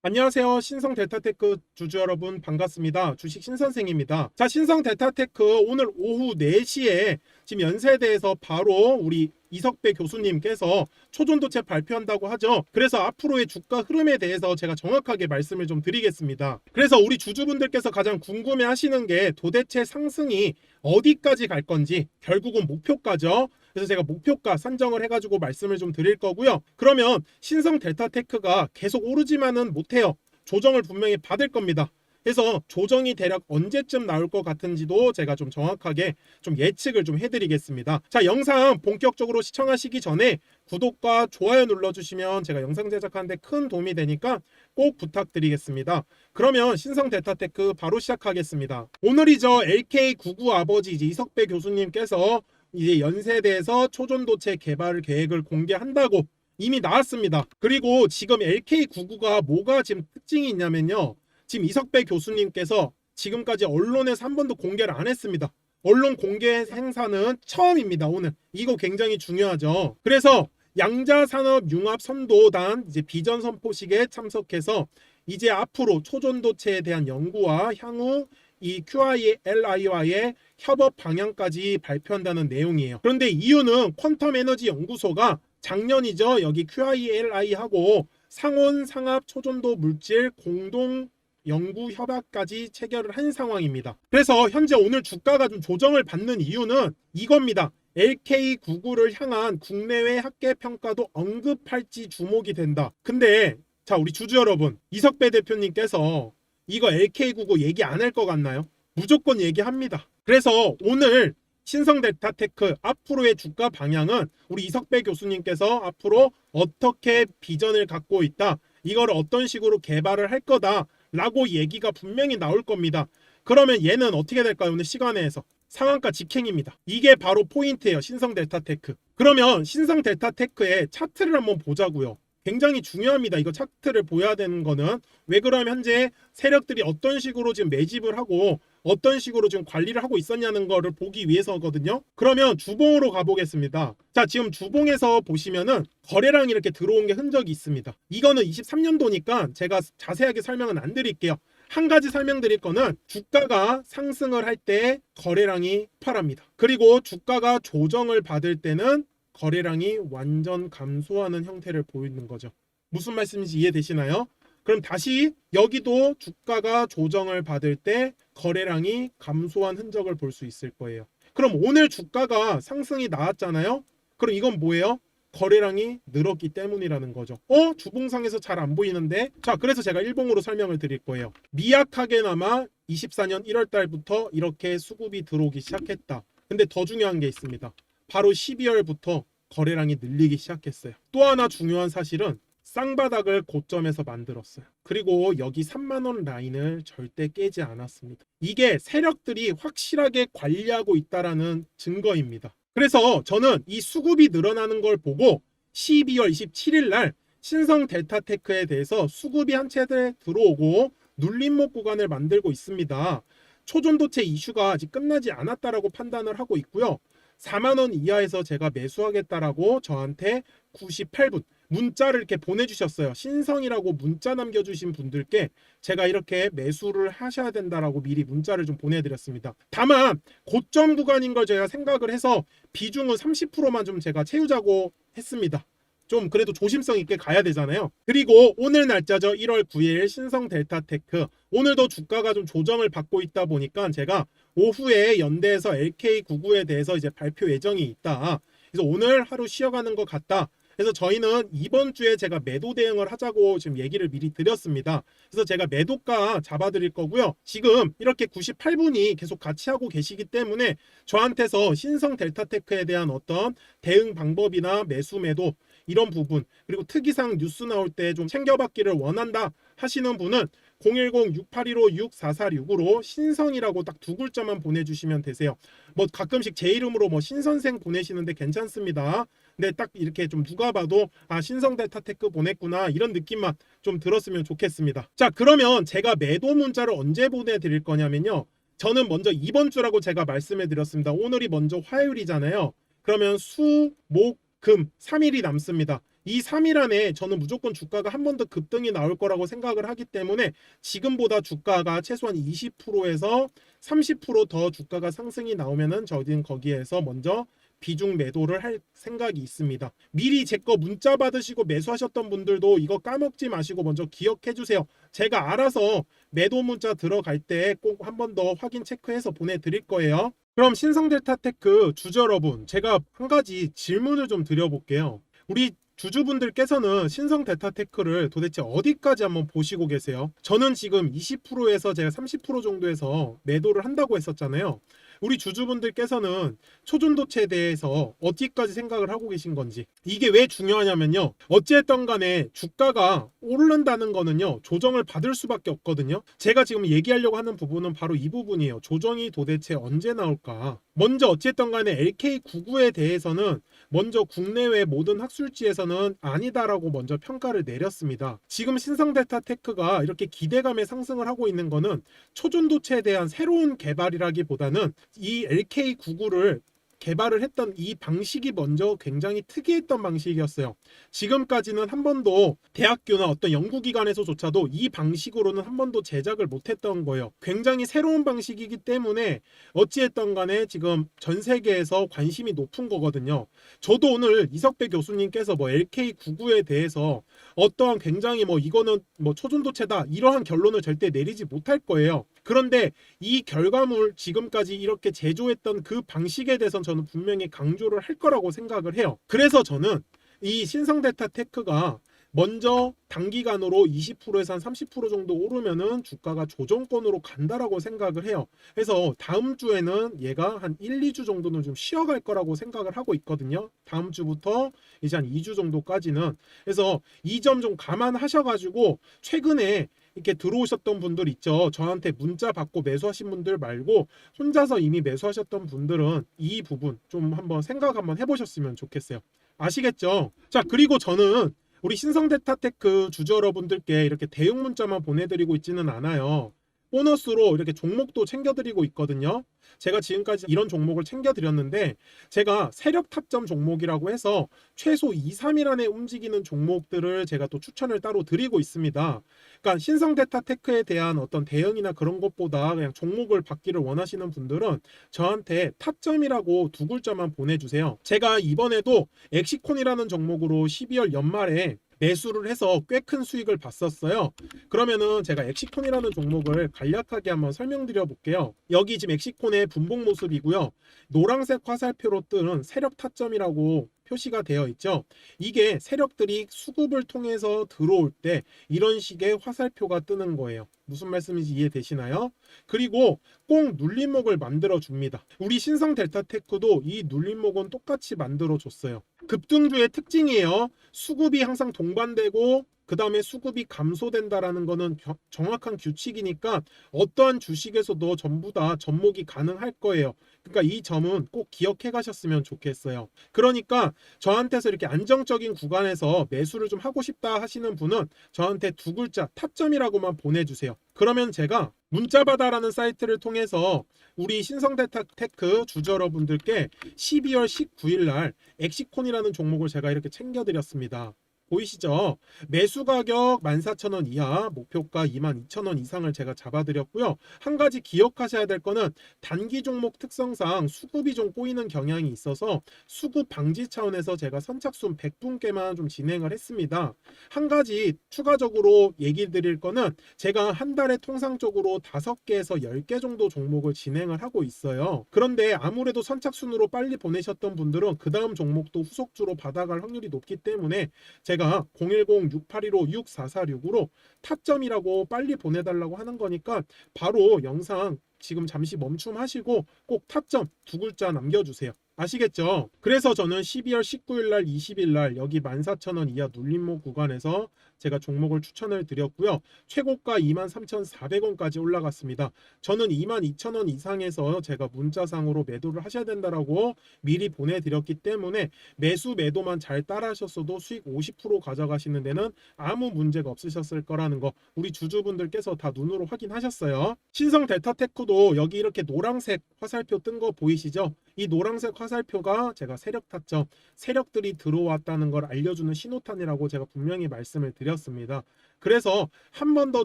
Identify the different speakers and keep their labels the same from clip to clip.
Speaker 1: 안녕하세요. 신성 델타테크 주주 여러분 반갑습니다. 주식 신선생입니다. 자, 신성 델타테크 오늘 오후 4시에 지금 연세대에서 바로 우리 이석배 교수님께서 초전도체 발표한다고 하죠. 그래서 앞으로의 주가 흐름에 대해서 제가 정확하게 말씀을 좀 드리겠습니다. 그래서 우리 주주분들께서 가장 궁금해 하시는 게 도대체 상승이 어디까지 갈 건지 결국은 목표가죠. 그래서 제가 목표가 산정을 해가지고 말씀을 좀 드릴 거고요. 그러면 신성 델타테크가 계속 오르지만은 못해요. 조정을 분명히 받을 겁니다. 그래서 조정이 대략 언제쯤 나올 것 같은지도 제가 좀 정확하게 좀 예측을 좀 해드리겠습니다. 자, 영상 본격적으로 시청하시기 전에 구독과 좋아요 눌러주시면 제가 영상 제작하는데 큰 도움이 되니까 꼭 부탁드리겠습니다. 그러면 신성 데타테크 바로 시작하겠습니다. 오늘이죠. LK99 아버지 이제 이석배 교수님께서 이제 연세대에서 초전도체 개발 계획을 공개한다고 이미 나왔습니다. 그리고 지금 LK99가 뭐가 지금 특징이 있냐면요. 지금 이석배 교수님께서 지금까지 언론에서 한 번도 공개를 안 했습니다. 언론 공개 행사는 처음입니다. 오늘 이거 굉장히 중요하죠. 그래서 양자산업융합 선도단 이제 비전 선포식에 참석해서 이제 앞으로 초전도체에 대한 연구와 향후 이 QILI와의 협업 방향까지 발표한다는 내용이에요. 그런데 이유는 퀀텀 에너지 연구소가 작년이죠. 여기 QILI하고 상온 상압 초전도 물질 공동 연구 협약까지 체결을 한 상황입니다. 그래서 현재 오늘 주가가 좀 조정을 받는 이유는 이겁니다. LK99를 향한 국내외 학계 평가도 언급할지 주목이 된다. 근데 자 우리 주주 여러분 이석배 대표님께서 이거 LK99 얘기 안 할 것 같나요? 무조건 얘기합니다. 그래서 오늘 신성데타테크 앞으로의 주가 방향은 우리 이석배 교수님께서 앞으로 어떻게 비전을 갖고 있다. 이걸 어떤 식으로 개발을 할 거다 라고 얘기가 분명히 나올 겁니다. 그러면 얘는 어떻게 될까요? 오늘 시간에서 상한가 직행입니다. 이게 바로 포인트예요. 신성 델타테크. 그러면 신성 델타테크의 차트를 한번 보자고요. 굉장히 중요합니다. 이거 차트를 보여야 되는 거는 왜 그러면 현재 세력들이 어떤 식으로 지금 매집을 하고 어떤 식으로 지금 관리를 하고 있었냐는 거를 보기 위해서거든요. 그러면 주봉으로 가보겠습니다. 자, 지금 주봉에서 보시면은 거래량이 이렇게 들어온 게 흔적이 있습니다. 이거는 23년도니까 제가 자세하게 설명은 안 드릴게요. 한 가지 설명드릴 거는 주가가 상승을 할 때 거래량이 폭발합니다. 그리고 주가가 조정을 받을 때는 거래량이 완전 감소하는 형태를 보이는 거죠. 무슨 말씀인지 이해되시나요? 그럼 다시 여기도 주가가 조정을 받을 때 거래량이 감소한 흔적을 볼 수 있을 거예요. 그럼 오늘 주가가 상승이 나왔잖아요? 그럼 이건 뭐예요? 거래량이 늘었기 때문이라는 거죠. 어? 주봉상에서 잘 안 보이는데? 자, 그래서 제가 일봉으로 설명을 드릴 거예요. 미약하게나마 24년 1월 달부터 이렇게 수급이 들어오기 시작했다. 근데 더 중요한 게 있습니다. 바로 12월부터 거래량이 늘리기 시작했어요. 또 하나 중요한 사실은 쌍바닥을 고점에서 만들었어요. 그리고 여기 3만원 라인을 절대 깨지 않았습니다. 이게 세력들이 확실하게 관리하고 있다라는 증거입니다. 그래서 저는 이 수급이 늘어나는 걸 보고 12월 27일 날 신성 델타테크에 대해서 수급이 한 채들 들어오고 눌림목 구간을 만들고 있습니다. 초전도체 이슈가 아직 끝나지 않았다라고 판단을 하고 있고요. 4만 원 이하에서 제가 매수하겠다라고 저한테 98분 문자를 이렇게 보내주셨어요. 신성이라고 문자 남겨주신 분들께 제가 이렇게 매수를 하셔야 된다라고 미리 문자를 좀 보내드렸습니다. 다만 고점 구간인 걸 제가 생각을 해서 비중은 30%만 좀 제가 채우자고 했습니다. 좀 그래도 조심성 있게 가야 되잖아요. 그리고 오늘 날짜죠. 1월 9일 신성 델타테크. 오늘도 주가가 좀 조정을 받고 있다 보니까 제가 오후에 연대에서 LK99에 대해서 이제 발표 예정이 있다. 그래서 오늘 하루 쉬어가는 것 같다. 그래서 저희는 이번 주에 제가 매도 대응을 하자고 지금 얘기를 미리 드렸습니다. 그래서 제가 매도가 잡아드릴 거고요. 지금 이렇게 98분이 계속 같이 하고 계시기 때문에 저한테서 신성 델타테크에 대한 어떤 대응 방법이나 매수 매도 이런 부분 그리고 특이상 뉴스 나올 때 좀 챙겨받기를 원한다 하시는 분은 010-6815-6446으로 신성이라고 딱 두 글자만 보내주시면 되세요. 뭐 가끔씩 제 이름으로 뭐 신선생 보내시는데 괜찮습니다. 근데 딱 이렇게 좀 누가 봐도 아 신성 델타테크 보냈구나 이런 느낌만 좀 들었으면 좋겠습니다. 자 그러면 제가 매도 문자를 언제 보내드릴 거냐면요. 저는 먼저 이번 주라고 제가 말씀해 드렸습니다. 오늘이 먼저 화요일이잖아요. 그러면 수, 목, 금 3일이 남습니다. 이 3일 안에 저는 무조건 주가가 한 번 더 급등이 나올 거라고 생각을 하기 때문에 지금보다 주가가 최소한 20%에서 30%더 주가가 상승이 나오면은 저는 거기에서 먼저 비중 매도를 할 생각이 있습니다. 미리 제 거 문자 받으시고 매수하셨던 분들도 이거 까먹지 마시고 먼저 기억해 주세요. 제가 알아서 매도 문자 들어갈 때 꼭 한 번 더 확인 체크해서 보내드릴 거예요. 그럼 신성델타테크 주주 여러분, 제가 한 가지 질문을 좀 드려볼게요. 우리 주주분들께서는 신성 데타테크를 도대체 어디까지 한번 보시고 계세요? 저는 지금 20%에서 제가 30% 정도에서 매도를 한다고 했었잖아요. 우리 주주분들께서는 초중도체에 대해서 어디까지 생각을 하고 계신 건지 이게 왜 중요하냐면요. 어찌됐든 간에 주가가 오른다는 거는요 조정을 받을 수밖에 없거든요. 제가 지금 얘기하려고 하는 부분은 바로 이 부분이에요. 조정이 도대체 언제 나올까? 먼저 어찌됐든 간에 LK99에 대해서는 먼저 국내외 모든 학술지에서는 아니다라고 먼저 평가를 내렸습니다. 지금 신성데타테크가 이렇게 기대감에 상승을 하고 있는 거는 초전도체에 대한 새로운 개발이라기보다는 이 LK99를 개발을 했던 이 방식이 먼저 굉장히 특이했던 방식이었어요. 지금까지는 한 번도 대학교나 어떤 연구기관에서조차도 이 방식으로는 한 번도 제작을 못했던 거예요. 굉장히 새로운 방식이기 때문에 어찌했던 간에 지금 전 세계에서 관심이 높은 거거든요. 저도 오늘 이석배 교수님께서 뭐 LK99에 대해서 어떠한 굉장히 뭐 이거는 뭐 초전도체다 이러한 결론을 절대 내리지 못할 거예요. 그런데 이 결과물 지금까지 이렇게 제조했던 그 방식에 대해서는 저는 분명히 강조를 할 거라고 생각을 해요. 그래서 저는 이 신성데타 테크가 먼저 단기간으로 20%에서 한 30% 정도 오르면은 주가가 조정권으로 간다라고 생각을 해요. 그래서 다음 주에는 얘가 한 1, 2주 정도는 좀 쉬어갈 거라고 생각을 하고 있거든요. 다음 주부터 이제 한 2주 정도까지는. 그래서 이 점 좀 감안하셔가지고 최근에 이렇게 들어오셨던 분들 있죠. 저한테 문자 받고 매수하신 분들 말고 혼자서 이미 매수하셨던 분들은 이 부분 좀 한번 생각 한번 해보셨으면 좋겠어요. 아시겠죠? 자, 그리고 저는 우리 신성데타테크 주주 여러분들께 이렇게 대응 문자만 보내드리고 있지는 않아요. 보너스로 이렇게 종목도 챙겨드리고 있거든요. 제가 지금까지 이런 종목을 챙겨드렸는데 제가 세력 타점 종목이라고 해서 최소 2, 3일 안에 움직이는 종목들을 제가 또 추천을 따로 드리고 있습니다. 그러니까 신성데타테크에 대한 어떤 대응이나 그런 것보다 그냥 종목을 받기를 원하시는 분들은 저한테 타점이라고 두 글자만 보내주세요. 제가 이번에도 엑시콘이라는 종목으로 12월 연말에 매수를 해서 꽤 큰 수익을 봤었어요. 그러면은 제가 엑시콘이라는 종목을 간략하게 한번 설명드려 볼게요. 여기 지금 엑시콘의 분봉 모습이고요. 노란색 화살표로 뜨는 세력 타점이라고 표시가 되어 있죠. 이게 세력들이 수급을 통해서 들어올 때 이런 식의 화살표가 뜨는 거예요. 무슨 말씀인지 이해되시나요? 그리고 꼭 눌림목을 만들어 줍니다. 우리 신성 델타테크도 이 눌림목은 똑같이 만들어 줬어요. 급등주의 특징이에요. 수급이 항상 동반되고 그 다음에 수급이 감소된다라는 겨- 정확한 규칙이니까 어떠한 주식에서도 전부 다 접목이 가능할 거예요. 그러니까 이 점은 꼭 기억해 가셨으면 좋겠어요. 그러니까 저한테서 이렇게 안정적인 구간에서 매수를 좀 하고 싶다 하시는 분은 저한테 두 글자 타점이라고만 보내주세요. 그러면 제가 문자바다라는 사이트를 통해서 우리 신성대테크 주주 여러분들께 12월 19일 날 엑시콘이라는 종목을 제가 이렇게 챙겨드렸습니다. 보이시죠? 매수 가격 14,000원 이하, 목표가 22,000원 이상을 제가 잡아드렸고요. 한 가지 기억하셔야 될 거는 단기 종목 특성상 수급이 좀 꼬이는 경향이 있어서 수급 방지 차원에서 제가 선착순 100분께만 좀 진행을 했습니다. 한 가지 추가적으로 얘기 드릴 거는 제가 한 달에 통상적으로 5개에서 10개 정도 종목을 진행을 하고 있어요. 그런데 아무래도 선착순으로 빨리 보내셨던 분들은 그 다음 종목도 후속주로 받아갈 확률이 높기 때문에 제가 010-6815-6446으로 타점이라고 빨리 보내달라고 하는 거니까 바로 영상 지금 잠시 멈춤하시고 꼭 타점 두 글자 남겨주세요. 아시겠죠? 그래서 저는 12월 19일 날 20일 날 여기 14,000원 이하 눌림목 구간에서 제가 종목을 추천을 드렸고요. 최고가 23,400원까지 올라갔습니다. 저는 22,000원 이상에서 제가 문자상으로 매도를 하셔야 된다라고 미리 보내드렸기 때문에 매수 매도만 잘 따라하셨어도 수익 50% 가져가시는 데는 아무 문제가 없으셨을 거라는 거 우리 주주분들께서 다 눈으로 확인하셨어요. 신성 델타테크도 여기 이렇게 노란색 화살표 뜬 거 보이시죠? 이 노란색 화살표가 제가 세력 타점, 세력들이 들어왔다는 걸 알려주는 신호탄이라고 제가 분명히 말씀을 드렸습니다. 그래서 한 번 더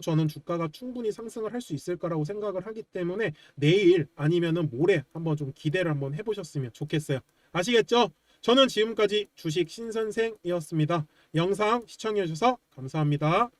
Speaker 1: 저는 주가가 충분히 상승을 할 수 있을 거라고 생각을 하기 때문에 내일 아니면은 모레 한번 좀 기대를 한번 해보셨으면 좋겠어요. 아시겠죠? 저는 지금까지 주식 신선생이었습니다. 영상 시청해주셔서 감사합니다.